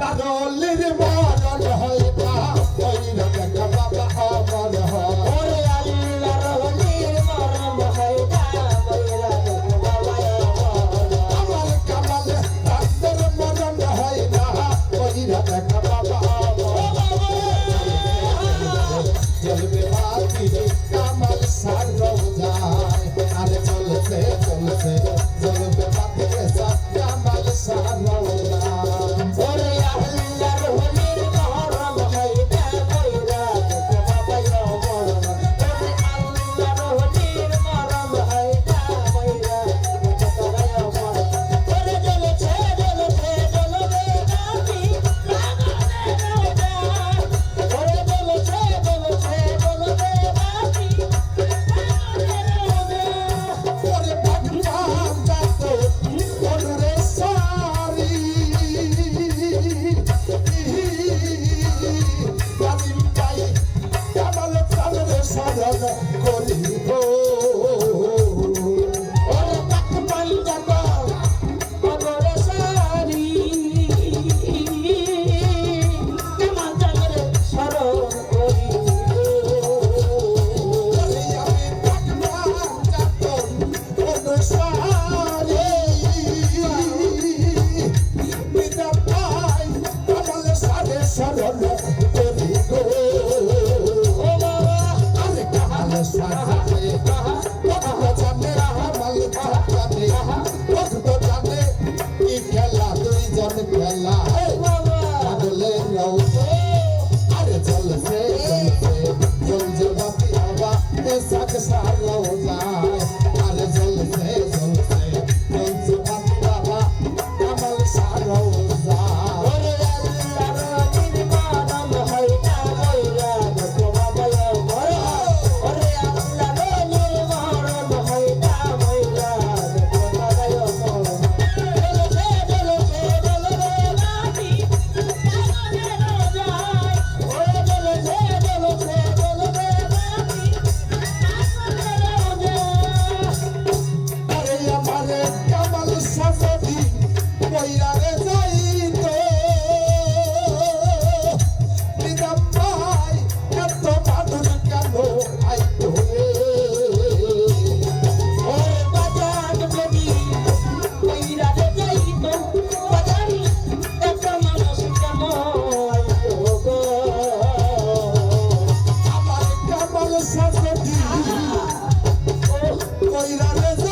তারলির মরণ এ সাক Mira desde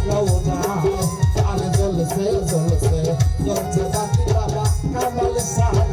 রওনা আর জ্বলছে জ্বলছে জ্বলছে বাতি বাবা কামাল সাহা